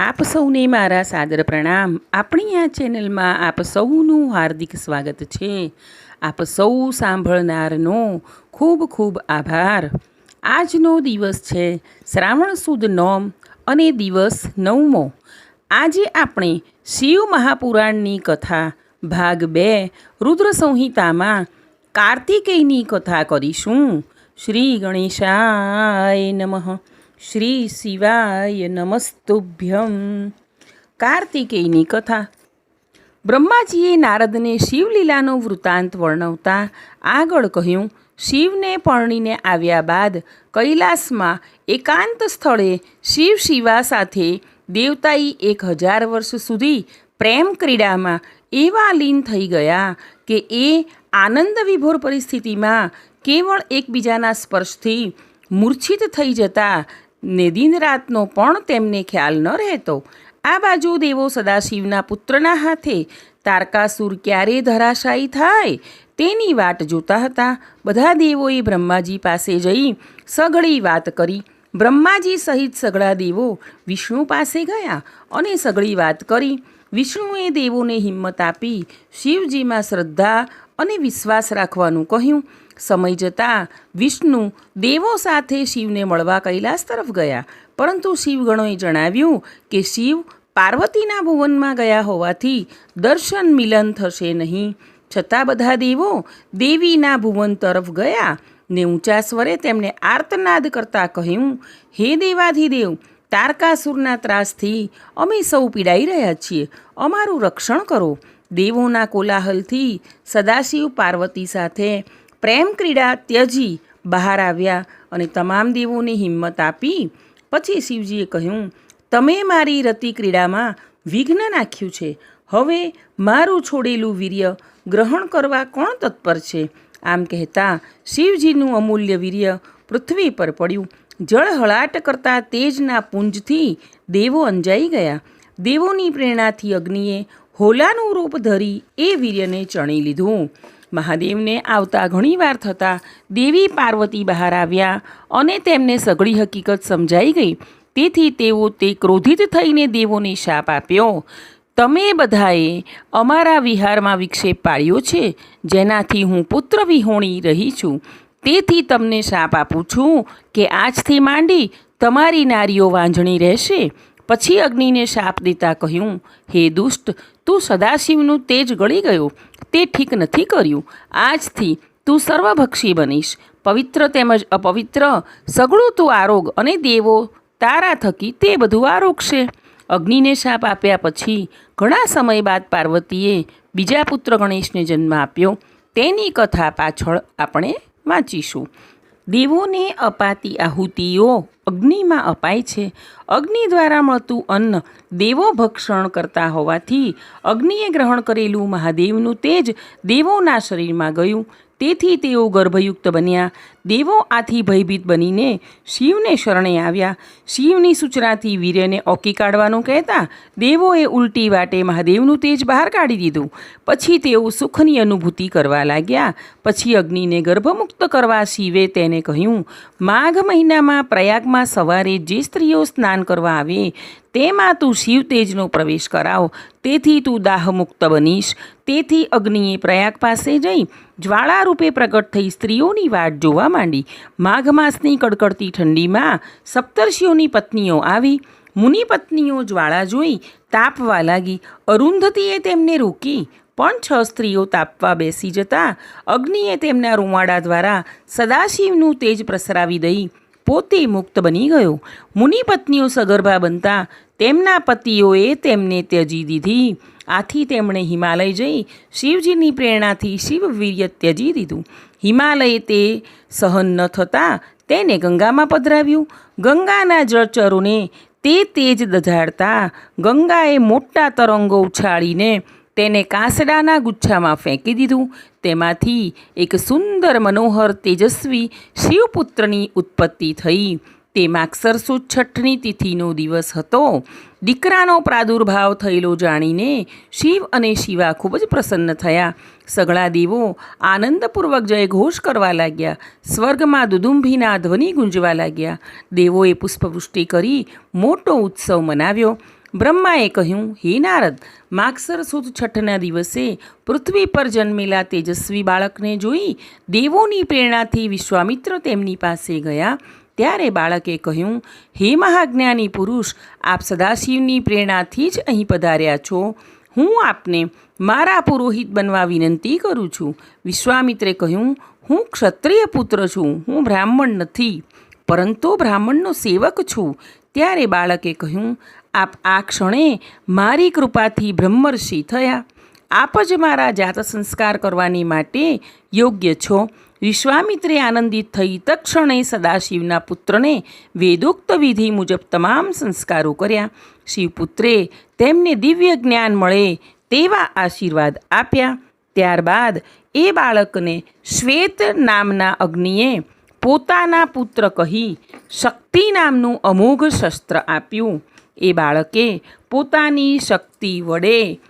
આપ સૌને મારા સાદર પ્રણામ. આપણી આ ચેનલમાં આપ સૌનું હાર્દિક સ્વાગત છે. આપ સૌ સાંભળનારનો ખૂબ ખૂબ આભાર. આજનો દિવસ છે શ્રાવણ સુદ નોમ અને દિવસ નવમો. આજે આપણે શિવ મહાપુરાણની કથા ભાગ બે રુદ્ર સંહિતામાં કાર્તિકેયની કથા કરીશું. શ્રી ગણેશાય નમઃ. શ્રી શિવાય નમસ્તુભ્યમ. કાર્તિકેયની કથા. બ્રહ્માજીએ નારદને શિવલીલાનો વૃત્તાંત વર્ણવતા આગળ કહ્યું, શિવને પરણીને આવ્યા બાદ કૈલાસમાં એકાંત સ્થળે શિવ શિવા સાથે દેવતાઈ એક હજાર વર્ષ સુધી પ્રેમ ક્રીડામાં એવા લીન થઈ ગયા કે એ આનંદ વિભોર પરિસ્થિતિમાં કેવળ એકબીજાના સ્પર્શથી મૂર્છિત થઈ જતા ને દિન રાતનો પણ તેમને ખ્યાલ ન રહેતો. આ બાજુ દેવો સદાશિવના પુત્રના હાથે તારકાસુર ક્યારે ધરાશાયી થાય તેની વાટ જોતા હતા. બધા દેવોએ બ્રહ્માજી પાસે જઈ સઘળી વાત કરી. બ્રહ્માજી સહિત સઘળા દેવો વિષ્ણુ પાસે ગયા અને સઘળી વાત કરી. વિષ્ણુએ દેવોને હિંમત આપી શિવજીમાં શ્રદ્ધા અને વિશ્વાસ રાખવાનું કહ્યું. સમય જતાં વિષ્ણુ દેવો સાથે શિવને મળવા કૈલાસ તરફ ગયા. પરંતુ શિવગણોએ જણાવ્યું કે શિવ પાર્વતીના ભુવનમાં ગયા હોવાથી દર્શન મિલન થશે નહીં. છતાં બધા દેવો દેવીના ભુવન તરફ ગયા ને ઊંચા સ્વરે તેમને આર્તનાદ કરતાં કહ્યું, હે દેવાધિદેવ, તારકાસુરના ત્રાસથી અમે સૌ પીડાઈ રહ્યા છીએ. અમારું રક્ષણ કરો. દેવોના કોલાહલથી સદાશિવ પાર્વતી સાથે પ્રેમ ક્રીડા ત્યજી બહાર આવ્યા અને તમામ દેવોને હિંમત આપી. પછી શિવજીએ કહ્યું, તમે મારી રતિ ક્રીડામાં વિઘ્ન નાખ્યું છે. હવે મારું છોડેલું વીર્ય ગ્રહણ કરવા કોણ તત્પર છે? આમ કહેતા શિવજીનું અમૂલ્ય વીર્ય પૃથ્વી પર પડ્યું. જળહળાટ કરતા તેજના પુંજથી દેવો અંજાઈ ગયા. દેવોની પ્રેરણાથી અગ્નિએ હોલાનું રૂપ ધરી એ વીર્યને ચણી લીધું. મહાદેવને આવતા ઘણીવાર થતાં દેવી પાર્વતી બહાર આવ્યા અને તેમને સઘળી હકીકત સમજાઈ ગઈ. તેથી તેઓ તે ક્રોધિત થઈને દેવોને શાપ આપ્યો. તમે બધાએ અમારા વિહારમાં વિક્ષેપ પાડ્યો છે, જેનાથી હું પુત્ર વિહોણી રહી છું. તેથી તમને શાપ આપું છું કે આજથી માંડી તમારી નારીઓ વાંઝણી રહેશે. પછી અગ્નિને શાપ દેતા કહ્યું, હે દુષ્ટ, તું સદાશિવનું તેજ ગળી ગયો. તે ઠીક નથી કર્યું. આજથી તું સર્વભક્ષી બનીશ. પવિત્ર તેમજ અપવિત્ર, સગળું તું આરોગ અને દેવો તારા થકી તે બધું આરોગશે અગ્નિને શાપ આપ્યા પછી ઘણા સમય બાદ પાર્વતીએ બીજા પુત્ર ગણેશને જન્મ આપ્યો. તેની કથા પાછળ આપણે વાંચીશું. દેવોને અપાતી આહુતિઓ અગ્નિમાં અપાય છે. અગ્નિ દ્વારા મળતું અન્ન દેવો ભક્ષણ કરતા હોવાથી અગ્નિએ ગ્રહણ કરેલું મહાદેવનું તેજ દેવોના શરીરમાં ગયું. તેથી તેઓ ગર્ભયુક્ત બન્યા. દેવો આથી ભયભીત બનીને શિવને શરણે આવ્યા. શિવની સૂચનાથી વીર્યને ઓકી કાઢવાનું કહેતા દેવોએ ઉલટી વાટે મહાદેવનું તેજ બહાર કાઢી દીધું. પછી તેઓ સુખની અનુભૂતિ કરવા લાગ્યા. પછી અગ્નિને ગર્ભમુક્ત કરવા શિવે તેને કહ્યું, માઘ મહિનામાં પ્રયાગમાં સવારે જે સ્ત્રીઓ સ્નાન કરવા આવે, તેમાં તું શિવ તેજનો પ્રવેશ કરાવ. તેથી તું દાહમુક્ત બનીશ. તેથી અગ્નિએ પ્રયાગ પાસે જઈ જ્વાળા રૂપે પ્રગટ થઈ સ્ત્રીઓની વાટ જોવા માંડી. માઘ માસની કડકડતી ઠંડીમાં સપ્તર્ષિઓની પત્નીઓ આવી. મુનિ પત્નીઓ જ્વાળા જોઈ તાપવા લાગી. અરુંધતીએ તેમને રોકી. પણ છ સ્ત્રીઓ તાપવા બેસી જતા અગ્નિએ તેમના રૂંવાડા દ્વારા સદાશિવનું તેજ પ્રસરાવી દઈ. પોતે મુક્ત બની ગયો. મુનિ પત્નીઓ સગર્ભા બનતા તેમના પતિઓએ તેમને ત્યજી દીધી. આથી તેમણે હિમાલય જઈ શિવજીની પ્રેરણાથી શિવવીર્ય ત્યજી દીધું. હિમાલયે તે સહન ન થતાં તેને ગંગામાં પધરાવ્યું. ગંગાના જળચરોને તે તેજ દધાડતા ગંગાએ મોટા તરંગો ઉછાળીને તેને કાંસડાના ગુચ્છામાં ફેંકી દીધું. તેમાંથી એક સુંદર મનોહર તેજસ્વી શિવપુત્રની ઉત્પત્તિ થઈ. તે માગસર છઠ્ઠની તિથિનો દિવસ હતો. દીકરાનો પ્રાદુર્ભાવ થયેલો જાણીને શિવ અને શિવા ખૂબ જ પ્રસન્ન થયા. સગળા દેવો આનંદપૂર્વક જય ઘોષ કરવા લાગ્યા. સ્વર્ગમાં દુદુંભીના ધ્વનિ ગુંજવા લાગ્યા. દેવોએ પુષ્પવૃષ્ટિ કરી મોટો ઉત્સવ મનાવ્યો. બ્રહ્માએ કહ્યું, હે નારદ, માગસર સુદ છઠના દિવસે પૃથ્વી પર જન્મેલા તેજસ્વી બાળકને જોઈ દેવોની પ્રેરણાથી વિશ્વામિત્ર તેમની પાસે ગયા. ત્યારે બાળકે કહ્યું, હે મહાજ્ઞાની પુરુષ, આપ સદાશિવની પ્રેરણાથી જ અહીં પધાર્યા છો. હું આપને મારા પુરોહિત બનવા વિનંતી કરું છું. વિશ્વામિત્રે કહ્યું, હું ક્ષત્રિય પુત્ર છું, હું બ્રાહ્મણ નથી, પરંતુ બ્રાહ્મણનો સેવક છું. ત્યારે બાળકે કહ્યું આપ આ ક્ષણે મારી કૃપાથી બ્રહ્મર્ષિ થયા. આપ જ મારા જાત સંસ્કાર કરવાની માટે યોગ્ય છો. વિશ્વામિત્રે આનંદિત થઈ તત્ક્ષણે સદાશિવના પુત્રને વેદોક્ત વિધિ મુજબ તમામ સંસ્કારો કર્યા. શિવપુત્રે તેમને દિવ્ય જ્ઞાન મળે તેવા આશીર્વાદ આપ્યા. ત્યારબાદ એ બાળકને શ્વેત નામના અગ્નિએ પોતાના પુત્ર કહી શક્તિ નામનું અમોઘ શસ્ત્ર આપ્યું. એ બાળકે પોતાની શક્તિ વડે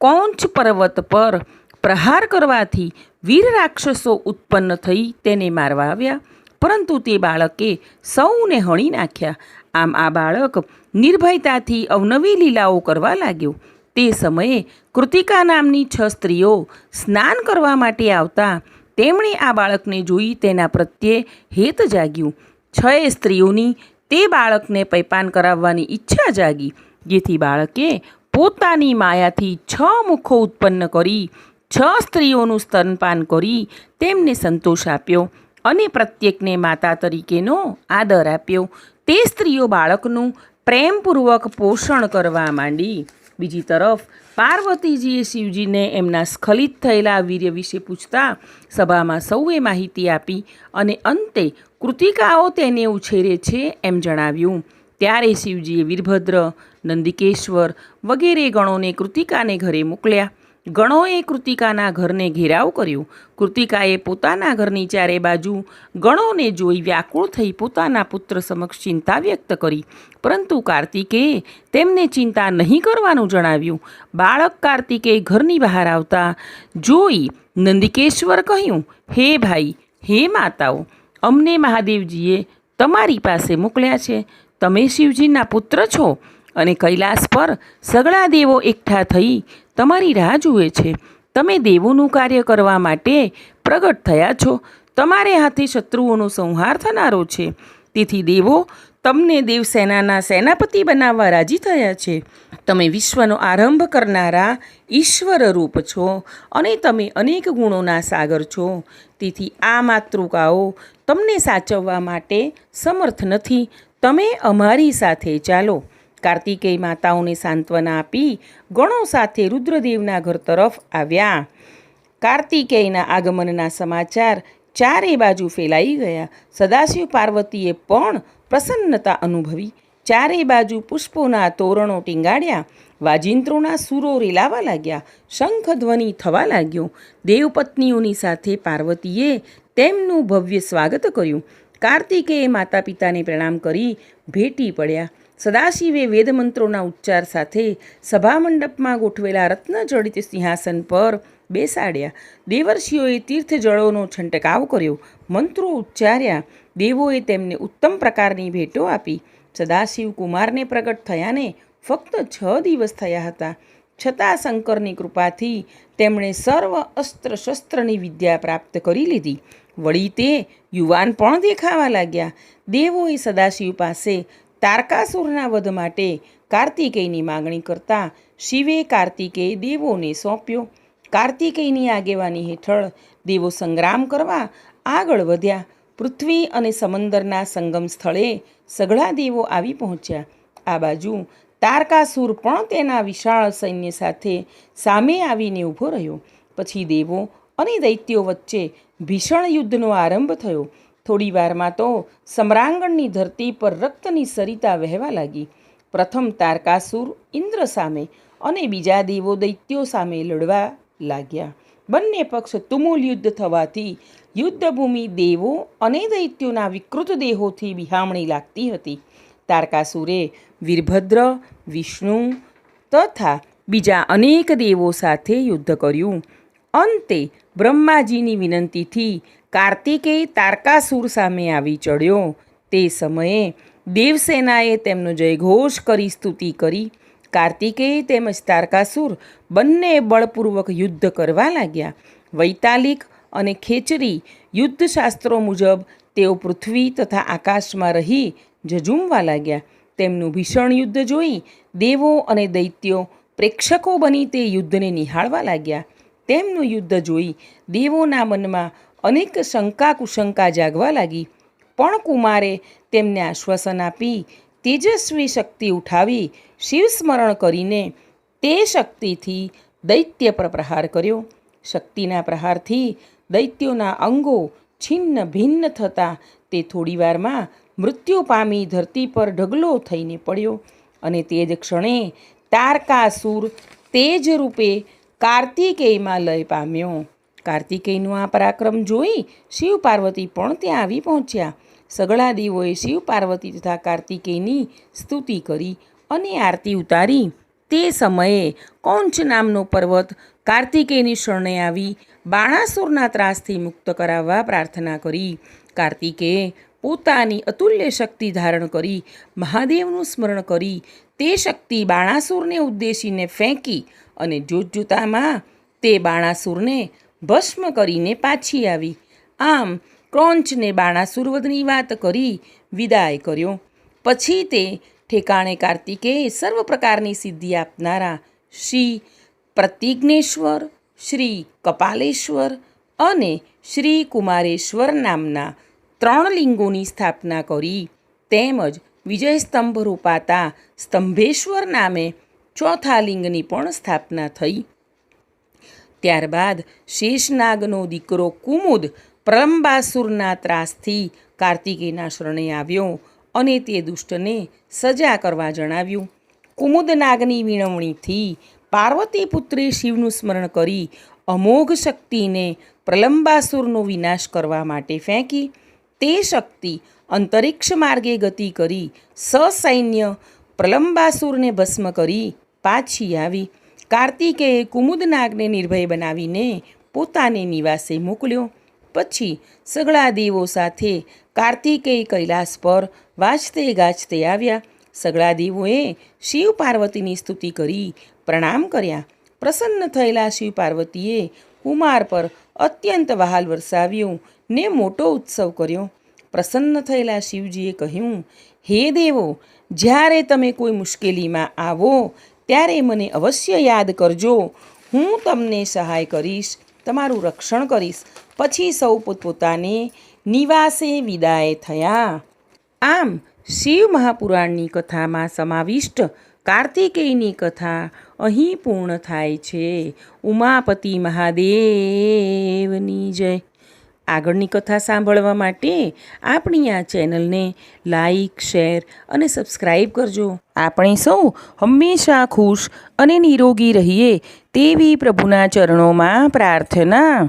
કૌંચ પર્વત પર પ્રહાર કરવાથી વીર રાક્ષસો ઉત્પન્ન થઈ તેને મારવા આવ્યા. પરંતુ તે બાળકે સૌને હણી નાખ્યા. આમ આ બાળક નિર્ભયતાથી અવનવી લીલાઓ કરવા લાગ્યો. તે સમયે કૃતિકા નામની છ સ્ત્રીઓ સ્નાન કરવા માટે આવતા તેમણે આ બાળકને જોઈ તેના પ્રત્યે હેત જાગ્યું. છએ સ્ત્રીઓની તે બાળકને પૈપાન કરાવવાની ઈચ્છા જાગી, જેથી બાળકે પોતાની માયાથી છ મુખો ઉત્પન્ન કરી, છ સ્ત્રીઓનું સ્તનપાન કરી તેમને સંતોષ આપ્યો અને પ્રત્યેકને માતા તરીકેનો આદર આપ્યો. તે સ્ત્રીઓ બાળકનું પ્રેમપૂર્વક પોષણ કરવા માંડી. બીજી તરફ પાર્વતીજીએ શિવજીને એમના સ્ખલિત થયેલા વીર્ય વિશે પૂછતા સભામાં સૌએ માહિતી આપી અને અંતે કૃતિકાઓ તેને ઉછેરે છે એમ જણાવ્યું. ત્યારે શિવજીએ વીરભદ્ર, નંદિકેશ્વર વગેરે ગણોને કૃતિકાને ઘરે મોકલ્યા. ગણોએ કૃતિકાના ઘરને ઘેરાવ કર્યો. કૃતિકાએ પોતાના ઘરની ચારે બાજુ ગણોને જોઈ વ્યાકુળ થઈ પોતાના પુત્ર સમક્ષ ચિંતા વ્યક્ત કરી. પરંતુ કાર્તિકેએ તેમને ચિંતા નહીં કરવાનું જણાવ્યું. બાળક કાર્તિકેય ઘરની બહાર આવતા જોઈ નંદિકેશ્વર કહ્યું, હે ભાઈ, હે માતાઓ, અમને મહાદેવજીએ તમારી પાસે મોકલ્યા છે. તમે શિવજીના પુત્ર છો. અને કૈલાસ પર સગળા દેવો એકઠા થઈ તમારી રાહ જુએ છે. તમે દેવોનું કાર્ય કરવા માટે પ્રગટ થયા છો. તમારે હાથે શત્રુઓનો સંહાર થનારો છે. તેથી દેવો તમને દેવસેનાના સેનાપતિ બનાવવા રાજી થયા છે. તમે વિશ્વનો આરંભ કરનારા ઈશ્વર રૂપ છો અને તમે અનેક ગુણોના સાગર છો. તેથી આ માતૃકાઓ તમને સાચવવા માટે સમર્થ નથી. તમે અમારી સાથે ચાલો. કાર્તિકેય માતાઓને સાંત્વના આપી ગણો સાથે રુદ્રદેવના ઘર તરફ આવ્યા. કાર્તિકેયના આગમનના સમાચાર ચારે બાજુ ફેલાઈ ગયા. સદાશિવ પાર્વતીએ પણ પ્રસન્નતા અનુભવી. ચારે બાજુ પુષ્પોના તોરણો ટીંગાડ્યા. વાજિંત્રોના સૂરો રેલાવા લાગ્યા. શંખ ધ્વનિ થવા લાગ્યો. દેવપત્નીઓની સાથે પાર્વતીએ તેમનું ભવ્ય સ્વાગત કર્યું. કાર્તિકેય માતા પિતાને પ્રણામ કરી, ભેટી પડ્યા. સદાશિવે વેદમંત્રોના ઉચ્ચાર સાથે સભામંડપમાં ગોઠવેલા રત્નજડિત સિંહાસન પર બેસાડ્યા. દેવર્ષિઓએ તીર્થજળોનો છંટકાવ કર્યો. મંત્રો ઉચ્ચાર્યા. દેવોએ તેમને ઉત્તમ પ્રકારની ભેટો આપી. સદાશિવ કુમારને પ્રગટ થયાને ફક્ત છ દિવસ થયા હતા. છતાં શંકરની કૃપાથી તેમણે સર્વ અસ્ત્ર શસ્ત્રની વિદ્યા પ્રાપ્ત કરી લીધી. વળી તે યુવાન પણ દેખાવા લાગ્યા. દેવોએ સદાશિવ પાસે તારકાસુરના વધ માટે કાર્તિકેયની માગણી કરતા શિવે કાર્તિકેય દેવોને સોંપ્યો. કાર્તિકેયની આગેવાની હેઠળ દેવો સંગ્રામ કરવા આગળ વધ્યા. પૃથ્વી અને સમંદરના સંગમ સ્થળે સઘળા દેવો આવી પહોંચ્યા. આ બાજુ તારકાસુર પણ તેના વિશાળ સૈન્ય સાથે સામે આવીને ઊભો રહ્યો. પછી દેવો અને દૈત્યો વચ્ચે ભીષણ યુદ્ધનો આરંભ થયો. થોડી વારમાં તો સમ્રાંગણની ધરતી પર રક્તની સરિતા વહેવા લાગી. પ્રથમ તારકાસુર ઇન્દ્ર સામે અને બીજા દેવો દૈત્યો સામે લડવા લાગ્યા. બંને પક્ષ તુમુલ યુદ્ધ થવાથી યુદ્ધભૂમિ દેવો અને દૈત્યોના વિકૃત દેહોથી બિહામણી લાગતી હતી. તારકાસુરે વીરભદ્ર, વિષ્ણુ તથા બીજા અનેક દેવો સાથે યુદ્ધ કર્યું. અંતે બ્રહ્માજીની વિનંતીથી કાર્તિકેય તારકાસુર સામે આવી ચડ્યો. તે સમયે દેવસેનાએ તેમનો જયઘોષ કરી સ્તુતિ કરી. કાર્તિકેય તેમજ તારકાસુર બંને બળપૂર્વક યુદ્ધ કરવા લાગ્યા. વૈતાલિક અને ખેચરી યુદ્ધશાસ્ત્રો મુજબ તેઓ પૃથ્વી તથા આકાશમાં રહી ઝઝૂમવા લાગ્યા. તેમનું ભીષણ યુદ્ધ જોઈ દેવો અને દૈત્યો પ્રેક્ષકો બની તે યુદ્ધને નિહાળવા લાગ્યા. તેમનું યુદ્ધ જોઈ દેવોના મનમાં અનેક શંકા કુશંકા જાગવા લાગી. પણ કુમારે તેમને આશ્વાસન આપી, તેજસ્વી શક્તિ ઉઠાવી, શિવસ્મરણ કરીને તે શક્તિથી દૈત્ય પર પ્રહાર કર્યો. શક્તિના પ્રહારથી દૈત્યોના અંગો છિન્ન ભિન્ન થતાં તે થોડીવારમાં મૃત્યુ પામી ધરતી પર ઢગલો થઈને પડ્યો અને તે જ ક્ષણે તારકાસુર તેજ રૂપે કાર્તિકેયમાં લય પામ્યો. કાર્તિકેયનું આ પરાક્રમ જોઈ શિવ પાર્વતી પણ ત્યાં આવી પહોંચ્યા. સગળા દેવોએ શિવ પાર્વતી તથા કાર્તિકેયની સ્તુતિ કરી અને આરતી ઉતારી. તે સમયે કૌંચ નામનો પર્વત કાર્તિકેયની શરણે આવી બાણાસુરના ત્રાસથી મુક્ત કરાવવા પ્રાર્થના કરી. કાર્તિકેય પોતાની અતુલ્ય શક્તિ ધારણ કરી, મહાદેવનું સ્મરણ કરી, તે શક્તિ બાણાસુરને ઉદ્દેશીને ફેંકી અને જોતજોતામાં તે બાણાસુરને ભસ્મ કરીને પાછી આવી. આમ ક્રોંચને બાણાસુરવદની વાત કરી વિદાય કર્યો. પછી તે ઠેકાણે કાર્તિકેય સર્વ પ્રકારની સિદ્ધિ આપનારા શ્રી પ્રતિજ્ઞેશ્વર, શ્રી કપાલેશ્વર અને શ્રી કુમારેશ્વર નામના ત્રણ લિંગોની સ્થાપના કરી. તેમજ વિજયસ્તંભ રૂપાતા સ્તંભેશ્વર નામે ચોથા લિંગની પણ સ્થાપના થઈ. ત્યારબાદ શેષનાગનો દીકરો કુમુદ પ્રલંબાસુરના ત્રાસથી કાર્તિકેયના શરણે આવ્યો અને તે દુષ્ટને સજા કરવા જણાવ્યું. કુમુદનાગની વિનવણીથી પાર્વતી પુત્રે શિવનું સ્મરણ કરી અમોઘ શક્તિને પ્રલંબાસુરનો વિનાશ કરવા માટે ફેંકી. તે શક્તિ અંતરિક્ષ માર્ગે ગતિ કરી સસૈન્ય પ્રલંબાસુરને ભસ્મ કરી પાછી આવી. કાર્તિકેય કુમુદનાગને નિર્ભય બનાવીને પોતાને નિવાસે મોકલ્યો. પછી સગળા દેવો સાથે કાર્તિકેય કૈલાસ પર વાજતે ગાજતે આવ્યા. સગળા દેવોએ શિવ પાર્વતીની સ્તુતિ કરી પ્રણામ કર્યા. પ્રસન્ન થયેલા શિવ પાર્વતીએ કુમાર પર અત્યંત વહાલ વરસાવ્યું ને મોટો ઉત્સવ કર્યો. પ્રસન્ન થયેલા શિવજીએ કહ્યું, હે દેવો, જ્યારે તમે કોઈ મુશ્કેલીમાં આવો ત્યારે મને અવશ્ય યાદ કરજો. હું તમને સહાય કરીશ, તમારું રક્ષણ કરીશ. પછી સૌ પોતપોતાને નિવાસે વિદાય થયા. આમ, શિવ મહાપુરાણની કથામાં સમાવિષ્ટ કાર્તિકેયની કથા અહીં પૂર્ણ થાય છે. ઉમાપતિ મહાદેવની જય. આગળની કથા સાંભળવા માટે આપણી આ ચેનલને લાઈક, શેર અને સબસ્ક્રાઈબ કરજો. આપણે સૌ હંમેશા ખુશ અને નિરોગી રહીએ તેવી પ્રભુના ચરણોમાં પ્રાર્થના